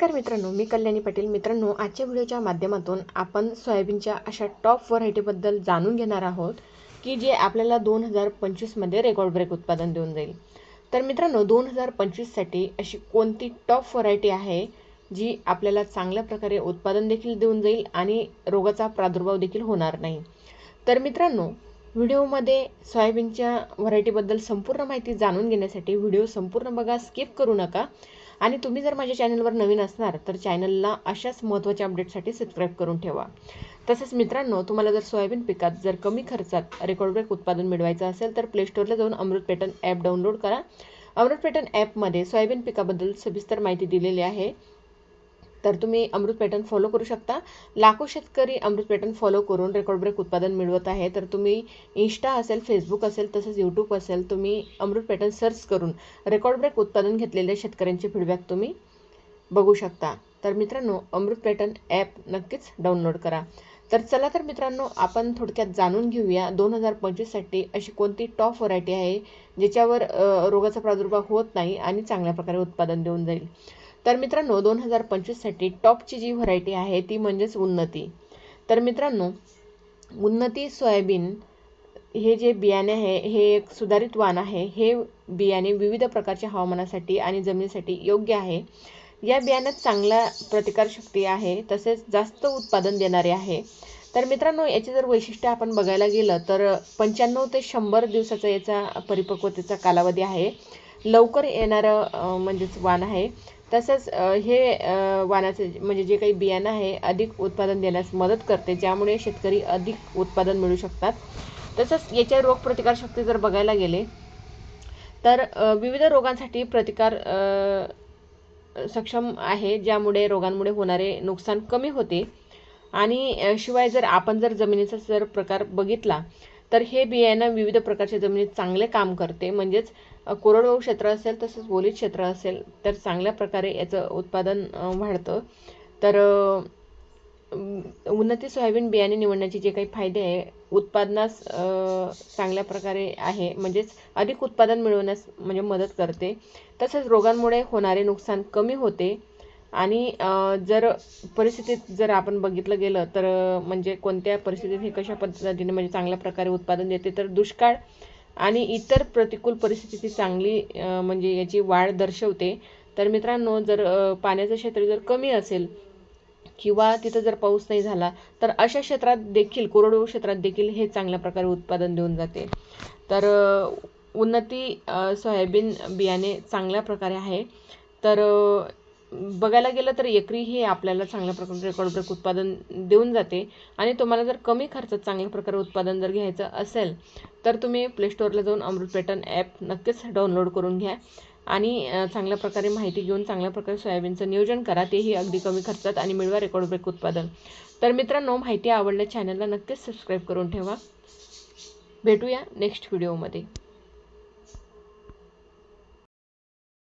नमस्कार मित्रांनो मी कल्याणी पाटील. मित्रांनो आजच्या व्हिडिओच्या माध्यमातून आपण सोयाबीनच्या अशा टॉप व्हरायटीबद्दल जाणून घेणार आहोत की जे आपल्याला दोन हजार पंचवीसमध्ये रेकॉर्ड ब्रेक उत्पादन देऊन जाईल. तर मित्रांनो दोन हजार पंचवीससाठी अशी कोणती टॉप व्हरायटी आहे जी आपल्याला चांगल्या प्रकारे उत्पादन देखील देऊन जाईल आणि रोगाचा प्रादुर्भाव देखील होणार नाही? तर मित्रांनो व्हिडिओमध्ये सोयाबीनच्या व्हरायटीबद्दल संपूर्ण माहिती जाणून घेण्यासाठी व्हिडिओ संपूर्ण बघा स्किप करू नका. आणि तुम्ही जर माझ्या चॅनलवर नवीन असणार तर चॅनलला अशाच महत्त्वाच्या अपडेटसाठी सबस्क्राईब करून ठेवा. तसेच मित्रांनो तुम्हाला जर सोयाबीन पिकात जर कमी खर्चात रेकॉर्ड ब्रेक उत्पादन मिळवायचं असेल तर प्लेस्टोरला जाऊन अमृत पेटन ॲप डाउनलोड करा. अमृत पेटन ॲपमध्ये सोयाबीन पिकाबद्दल सविस्तर माहिती दिलेली आहे. तर तुम्ही अमृत पॅटर्न फॉलो करू शकता. लाखो शेतकरी अमृत पॅटर्न फॉलो करून रेकॉर्ड ब्रेक उत्पादन मिळवत आहे. तर तुम्ही इंस्टा असेल फेसबुक असेल तसंच यूट्यूब असेल तुम्ही अमृत पॅटर्न सर्च करून रेकॉर्ड ब्रेक उत्पादन घेतलेल्या शेतकऱ्यांचे फीडबॅक तुम्ही बघू शकता. तर मित्रांनो अमृत पॅटर्न ॲप नक्कीच डाउनलोड करा. तर चला तर मित्रांनो आपण थोडक्यात जाणून घेऊया दोन हजार पंचवीससाठी अशी कोणती टॉप व्हरायटी आहे ज्याच्यावर रोगाचा प्रादुर्भाव होत नाही आणि चांगल्या प्रकारे उत्पादन देऊन जाईल. तर मित्रांनो दोन हजार पंचवीससाठी टॉपची जी व्हरायटी आहे ती म्हणजेच उन्नती. तर मित्रांनो उन्नती सोयाबीन हे जे बियाणे आहे हे एक सुधारित वाण आहे. हे बियाणे विविध प्रकारच्या हवामानासाठी आणि जमिनीसाठी योग्य आहे. या बियाण्यात चांगला प्रतिकारशक्ती आहे तसेच जास्त उत्पादन देणारे आहे. तर मित्रांनो याचे जर वैशिष्ट्य आपण बघायला गेलं तर पंच्याण्णव ते शंभर दिवसाचा याचा परिपक्वतेचा कालावधी आहे. लवकर येणारं म्हणजेच वाण आहे. तसंच हे वाणाचे म्हणजे जे काही बियाणं आहे अधिक उत्पादन देण्यास मदत करते ज्यामुळे शेतकरी अधिक उत्पादन मिळू शकतात. तसंच याच्या रोगप्रतिकारशक्ती जर बघायला गेले तर विविध रोगांसाठी प्रतिकार सक्षम आहे ज्यामुळे रोगांमुळे होणारे नुकसान कमी होते. आणि शिवाय जर आपण जर जमिनीचा जर प्रकार बघितला तर हे बियाणं विविध प्रकारच्या जमिनीत चांगले काम करते. म्हणजेच कोरडवाहू क्षेत्र असेल तसंच ओलीत क्षेत्र असेल तर चांगल्या प्रकारे याचं उत्पादन वाढतं. तर उन्नती सोयाबीन बियाणे निवडण्याचे जे काही फायदे आहे उत्पादनास चांगल्या प्रकारे आहे. म्हणजेच अधिक उत्पादन मिळवण्यास म्हणजे मदत करते. तसेच रोगांमुळे होणारे नुकसान कमी होते. आणि जर परिस्थितीत जर आपण बघितलं गेलं तर म्हणजे कोणत्या परिस्थितीत हे कशा पद्धतीने म्हणजे चांगल्या प्रकारे उत्पादन देते तर दुष्काळ आणि इतर प्रतिकूल परिस्थिती चांगली म्हणजे याची वाढ दर्शवते. तर मित्रांनो जर पाण्याचं क्षेत्र जर कमी असेल किंवा तिथं जर पाऊस नाही झाला तर अशा क्षेत्रात देखील कोरडवाहू क्षेत्रात देखील हे चांगल्या प्रकारे उत्पादन देऊन जाते. तर उन्नती सोयाबीन बियाणे चांगल्या प्रकारे आहे. तर बघायला गेलं तर एकरी हे आपल्याला चांगल्या प्रकारे रेकॉर्ड ब्रेक उत्पादन देऊन जाते. आणि तुम्हाला जर कमी खर्चात चांगल्या प्रकारे उत्पादन जर घ्यायचं असेल तर तुम्ही प्लेस्टोअरला जाऊन अमृत पॅटर्न ॲप नक्कीच डाउनलोड करून घ्या. आणि चांगल्या प्रकारे माहिती घेऊन चांगल्या प्रकारे सोयाबीनचं नियोजन करा तेही अगदी कमी खर्चात आणि मिळवा रेकॉर्ड ब्रेक उत्पादन. तर मित्रांनो माहिती आवडल्या चॅनलला नक्कीच सबस्क्राईब करून ठेवा. भेटूया नेक्स्ट व्हिडिओमध्ये